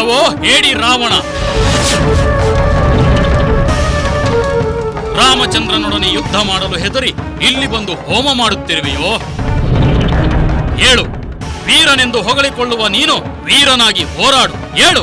ಎಲ್ಲವೋ ಹೇಳಿ ರಾವಣ. ರಾಮಚಂದ್ರನೊಡನೆ ಯುದ್ಧ ಮಾಡಲು ಹೆದರಿ ಇಲ್ಲಿ ಬಂದು ಹೋಮ ಮಾಡುತ್ತಿರುವೆಯೋ? ಹೇಳು ವೀರನೆಂದು ಹೊಗಳಿಕೊಳ್ಳುವ ನೀನು ವೀರನಾಗಿ ಹೋರಾಡು. ಹೇಳು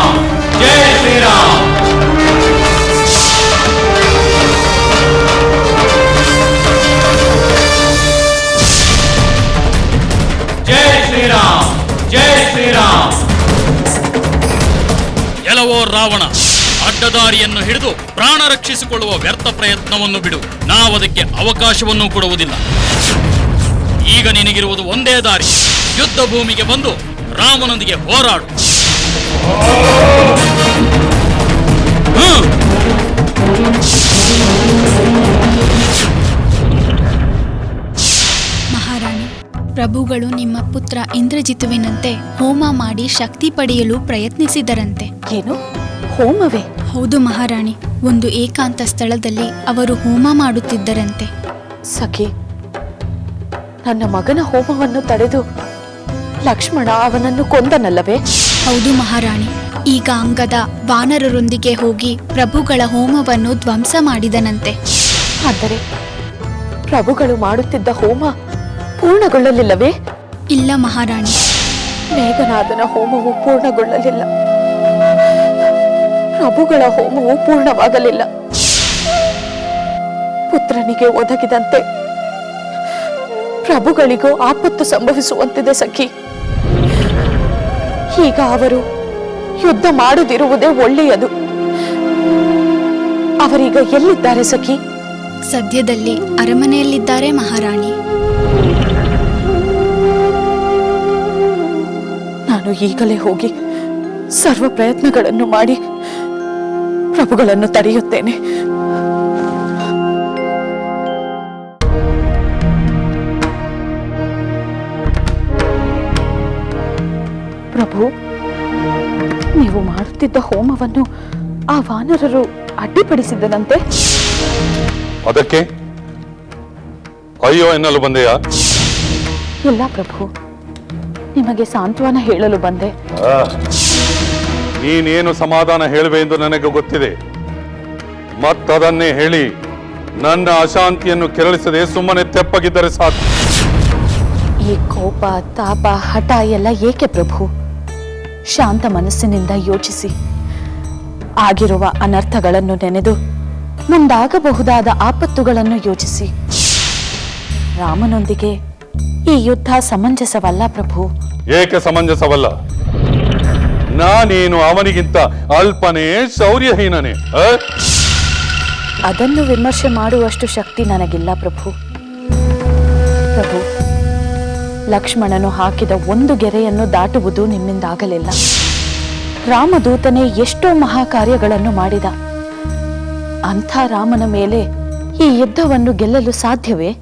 ರಾವಣ, ಅಡ್ಡದಾರಿಯನ್ನು ಹಿಡಿದು ಪ್ರಾಣ ರಕ್ಷಿಸಿಕೊಳ್ಳುವ ವ್ಯರ್ಥ ಪ್ರಯತ್ನವನ್ನು ಬಿಡು. ನಾವದಕ್ಕೆ ಅವಕಾಶವನ್ನು ಕೊಡುವುದಿಲ್ಲ. ಈಗ ನಿನಗಿರುವುದು ಒಂದೇ ದಾರಿ. ಯುದ್ಧ ಭೂಮಿಗೆ ಬಂದು ರಾಮನೊಂದಿಗೆ ಹೋರಾಡು. ಪ್ರಭುಗಳು ನಿಮ್ಮ ಪುತ್ರ ಇಂದ್ರಜಿತುವಿನಂತೆ ಹೋಮ ಮಾಡಿ ಶಕ್ತಿ ಪಡೆಯಲು ಪ್ರಯತ್ನಿಸಿದರಂತೆ. ಏನು? ಹೋಮವೇ? ಹೌದು ಮಹಾರಾಣಿ ಒಂದು ಏಕಾಂತ ಸ್ಥಳದಲ್ಲಿ ಅವರು ಹೋಮ ಮಾಡುತ್ತಿದ್ದರಂತೆ. ಸಖಿ ನನ್ನ ಮಗನ ಹೋಮವನ್ನು ತಡೆದು ಲಕ್ಷ್ಮಣ ಅವನನ್ನು ಕೊಂದನಲ್ಲವೇ? ಹೌದು ಮಹಾರಾಣಿ ಈಗ ಅಂಗದ ವಾನರರೊಂದಿಗೆ ಹೋಗಿ ಪ್ರಭುಗಳ ಹೋಮವನ್ನು ಧ್ವಂಸ ಮಾಡಿದನಂತೆ. ಆದರೆ ಪ್ರಭುಗಳು ಮಾಡುತ್ತಿದ್ದ ಹೋಮ ಪೂರ್ಣಗೊಳ್ಳಲಿಲ್ಲವೇ? ಇಲ್ಲ ಮಹಾರಾಣಿ. ಮೇಘನಾದನ ಹೋಮವು ಪೂರ್ಣಗೊಳ್ಳಲಿಲ್ಲ. ಪ್ರಭುಗಳ ಹೋಮವು ಪೂರ್ಣವಾಗಲಿಲ್ಲ. ಪುತ್ರನಿಗೆ ಒದಗಿದಂತೆ ಪ್ರಭುಗಳಿಗೂ ಆಪತ್ತು ಸಂಭವಿಸುವಂತಿದೆ ಸಖಿ. ಈಗ ಅವರು ಯುದ್ಧ ಮಾಡದಿರುವುದೇ ಒಳ್ಳೆಯದು. ಅವರೀಗ ಎಲ್ಲಿದ್ದಾರೆ ಸಖಿ? ಸದ್ಯದಲ್ಲಿ ಅರಮನೆಯಲ್ಲಿದ್ದಾರೆ ಮಹಾರಾಣಿ. ನಾನು ಈಗಲೇ ಹೋಗಿ ಸರ್ವ ಪ್ರಯತ್ನಗಳನ್ನು ಮಾಡಿ ಪ್ರಭುಗಳನ್ನು ತಡೆಯುತ್ತೇನೆ. ಪ್ರಭು ನೀವು ಮಾಡುತ್ತಿದ್ದ ಹೋಮವನ್ನು ಆ ವಾನರರು ಅಡ್ಡಿಪಡಿಸಿದ್ದನಂತೆ? ಅದಕ್ಕೆ? ಅಯ್ಯೋ ಎನ್ನಲು ಬಂದೆಯಾ? ಇಲ್ಲ ಪ್ರಭು. ನಿಮಗೆ ಸಾಂತ್ವನ ಹೇಳಲು ಬಂದೆ. ನೀನೇನು ಸಮಾಧಾನ ಹೇಳುವೆ ಎಂದು ನನಗೆ ಗೊತ್ತಿದೆ. ಮತ್ತದನ್ನೇ ಹೇಳಿ ನನ್ನ ಅಶಾಂತಿಯನ್ನು ಕೆರಳಿಸದೆ ಸುಮ್ಮನೆ ತೆಪ್ಪಗಿದ್ದರೆ ಸಾಕು. ಈ ಕೋಪ ತಾಪ ಹಠ ಎಲ್ಲ ಏಕೆ ಪ್ರಭು? ಶಾಂತ ಮನಸ್ಸಿನಿಂದ ಯೋಚಿಸಿ. ಆಗಿರುವ ಅನರ್ಥಗಳನ್ನು ನೆನೆದು ಮುಂದಾಗಬಹುದಾದ ಆಪತ್ತುಗಳನ್ನು ಯೋಚಿಸಿ. ರಾಮನೊಂದಿಗೆ ಈ ಯುದ್ಧ ಸಮಂಜಸವಲ್ಲ ಪ್ರಭು. ಏಕೆ ಸಮಂಜಸವಲ್ಲ? ನಾನೇನು ಅವನಿಗಿಂತ ಅಲ್ಪನೇ ಶೌರ್ಯಹೀನನೇ ಆ? ಅದನ್ನು ವಿಮರ್ಶೆ ಮಾಡುವಷ್ಟು ಶಕ್ತಿ ನನಗಿಲ್ಲ ಪ್ರಭು. ಪ್ರಭು ಲಕ್ಷ್ಮಣನು ಹಾಕಿದ ಒಂದು ಗೆರೆಯನ್ನು ದಾಟುವುದು ನಿಮ್ಮಿಂದಾಗಲಿಲ್ಲ. ರಾಮದೂತನೇ ಎಷ್ಟೋ ಮಹಾಕಾರ್ಯಗಳನ್ನು ಮಾಡಿದ. ಅಂಥ ರಾಮನ ಮೇಲೆ ಈ ಯುದ್ಧವನ್ನು ಗೆಲ್ಲಲು ಸಾಧ್ಯವೇ?